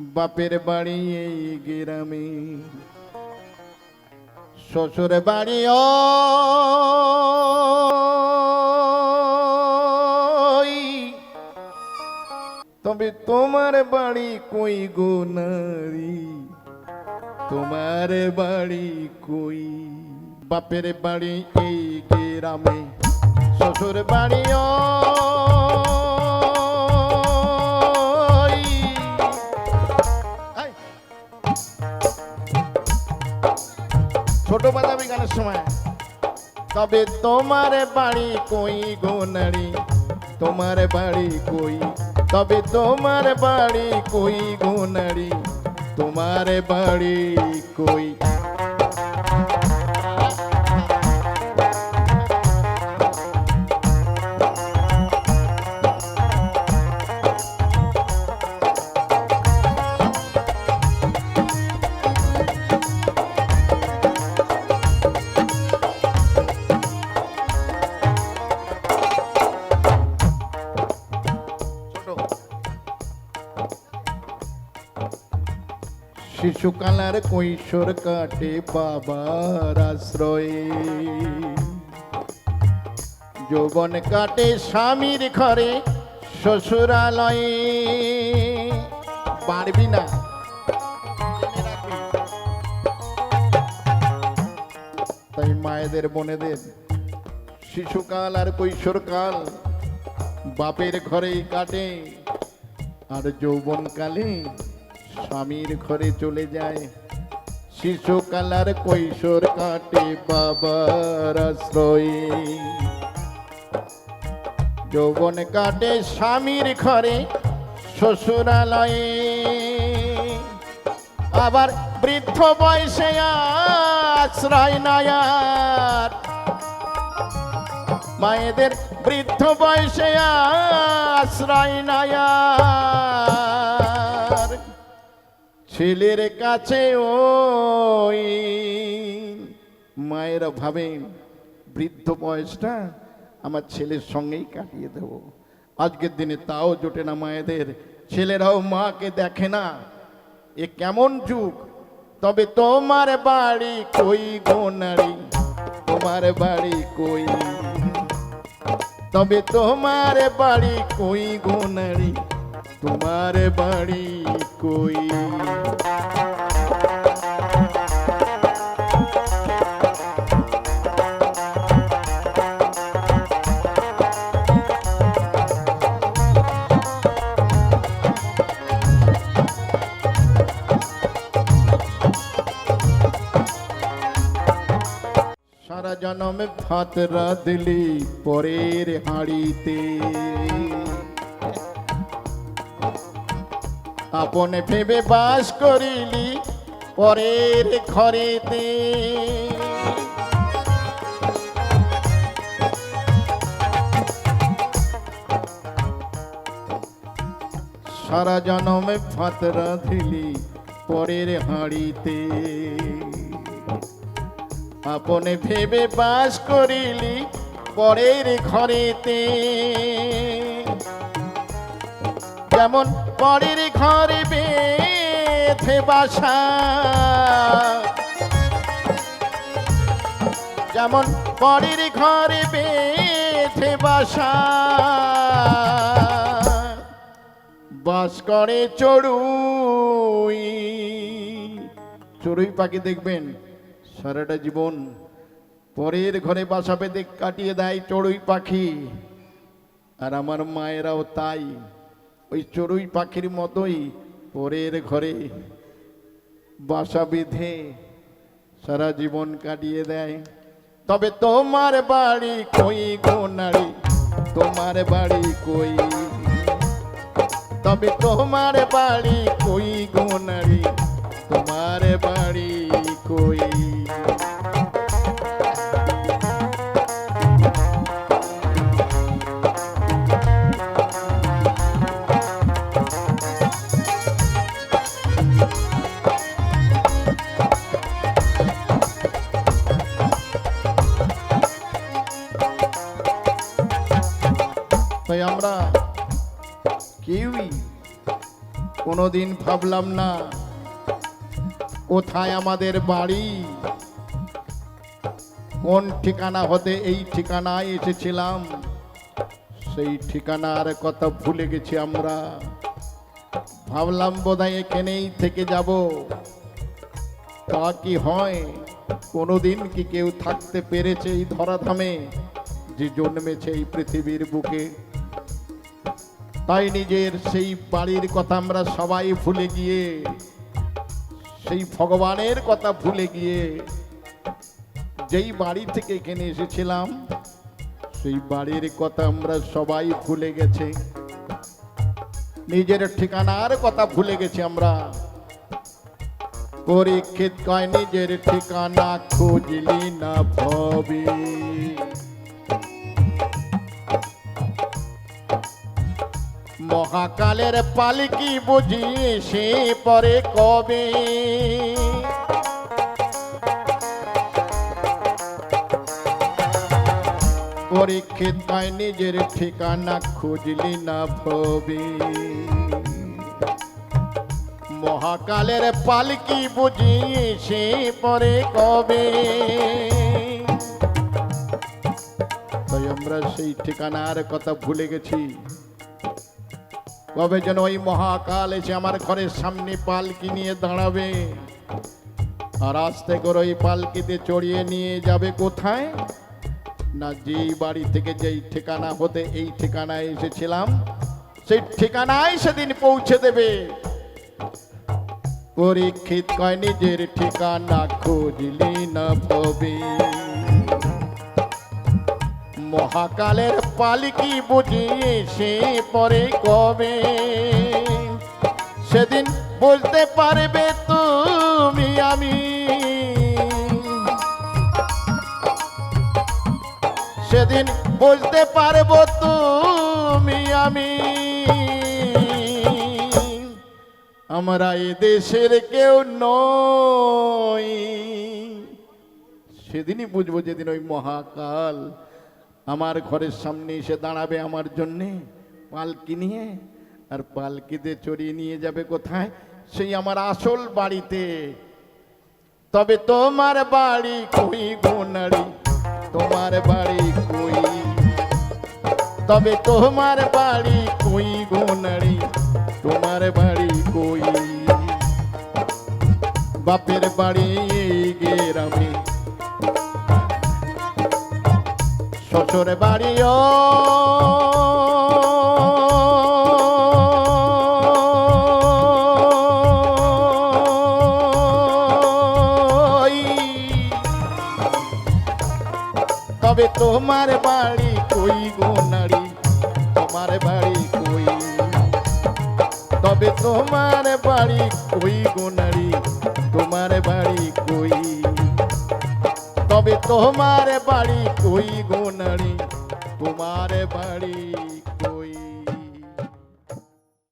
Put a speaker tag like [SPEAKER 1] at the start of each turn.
[SPEAKER 1] বাপের বাড়ি এই গ্রামে। শ্বশুর বাড়ি ওই। তবে তোমার বাড়ি কই গো নারী? তোমার বাড়ি কই? বাপের বাড়ি এই গ্রামে। শ্বশুর বাড়ি ওই ছোট বাদামি গানের সময়। তবে তোমার বাড়ি কই গো নারী? তোমার বাড়ি কই? তবে তোমার বাড়ি কই গো নারী? তোমার বাড়ি কই? শিশুকালার কৈশোর কাটে বাবার আশ্রয়ে। যৌবন কাটে স্বামীর ঘরে, শ্বশুরালয়ে। পারবি না। তাই মায়েদের বোনেদের শিশুকাল আর কৈশোরকাল বাপের ঘরেই কাটে। আর যৌবনকালে স্বামীর ঘরে চলে যায়। শিশুকাল আর কৈশোর কাটে বাবার আশ্রয়ে। যৌবন কাটে স্বামীর ঘরে, শ্বশুরালয়ে। আবার বৃদ্ধ বয়সে আশ্রয় নয়ার। মায়েদের বৃদ্ধ বয়সে আশ্রয় নয়ার। ছেলের কাছে ওই মায়েরা ভাবেন বৃদ্ধ বয়সটা আমার ছেলের সঙ্গেই কাটিয়ে দেব। আজকের দিনে তাও জোটে না মায়েদের। ছেলেরাও মাকে দেখে না। এ কেমন যুগ? তবে তোমার বাড়ি কই গো নারী? তোমার বাড়ি কই? তবে তোমার বাড়ি কই গো নারী? তোমার বাড়ি কই? সারা জনমে ভাত রাঁধলি পরের হাঁড়িতে। আপনে ভেবে বাস করিলি পরের ঘরেতে। সারা জনমে ভাত রাঁধলি পরের হাঁড়িতে। আপনে ভেবে বাস করিলি পরের ঘরেতে। যেমন পরের ঘরে বেঁধে বাসা, যেমন পরের ঘরে বেঁধে বাসা। বাস করে চড়ুই। চড়ুই পাখি দেখবেন, সারাটা জীবন পরের ঘরে বাসা বেঁধে কাটিয়ে দেয় চড়ুই পাখি। আর আমার মায়েরাও তাই। ওই চড়ুই পাখির মতোই পরের ঘরে বাসা বেঁধে সারা জীবন কাটিয়ে দেয়। তবে তোমার বাড়ি কই গো নারী? তোমার বাড়ি কই? তবে তোমার বাড়ি কই গো নারী? কোনোদিন ভাবলাম না, কোথায় আমাদের বাড়ি? কোন ঠিকানা হতে এই ঠিকানায় এসেছিলাম? সেই ঠিকানার কথা ভুলে গেছি আমরা। ভাবলাম বোধহয় এখানেই থেকে যাব। তা কি হয়? কোনোদিন কি কেউ থাকতে পেরেছে এই ধরাধামে যে জন্মেছে এই পৃথিবীর বুকে? তাই নিজের সেই বাড়ির কথা আমরা সবাই ভুলে গিয়ে, সেই ভগবানের কথা ভুলে গিয়ে যেই বাড়ি থেকে এখানে এসেছিলাম, সেই বাড়ির কথা আমরা সবাই ভুলে গেছি। নিজের ঠিকানার কথা ভুলে গেছি আমরা। পরীক্ষিত কয় নিজের ঠিকানা খুঁজলি না ভবি। মহাকালের পালকি বুঝি সে পরে কবে? পরীক্ষিত কয় নিজের ঠিকানা খুঁজলি না ভবি। মহাকালের পালকি বুঝি সে পরে কবে? তাই আমরা সেই ঠিকানার কথা ভুলে গেছি। কবে যেন ওই মহাকাল এসে আমার ঘরের সামনে পালকি নিয়ে দাঁড়াবে? আর আস্তে করে ওই পালকিতে চড়িয়ে নিয়ে যাবে কোথায়? না যেই বাড়ি থেকে যেই ঠিকানা হতে এই ঠিকানায় এসেছিলাম, সেই ঠিকানায় সেদিন পৌঁছে দেবে। পরীক্ষিত কয়, নিজের ঠিকানা খুঁজলি না পাবে। মহাকালের পালকি বুঝি সে পরে কবে? সেদিন বুঝতে পারবে তুমি আমি। সেদিন বুঝতে পারব তুমি আমি। আমরা এ দেশের কেউ নই। সেদিনই বুঝব যেদিন ওই মহাকাল আমার ঘরের সামনে এসে দাঁড়াবে আমার জন্যে পালকি নিয়ে, আর পালকিতে চড়িয়ে নিয়ে যাবে কোথায়? সেই আমার আসল বাড়িতে। তবে তোমার বাড়ি কই গোনারি তোমার বাড়ি কই? তবে তোমার বাড়ি কই গোনারি তোমার বাড়ি কই? বাপের বাড়ি গেরামে শ্বশুর বাড়িও। তবে তোমার বাড়ি কই গো নারী? তোমার বাড়ি কই? তবে তোমার বাড়ি কই গো নারী? তোমার বাড়ি তোমার বাড়ি কই গো নারী তোমার বাড়ি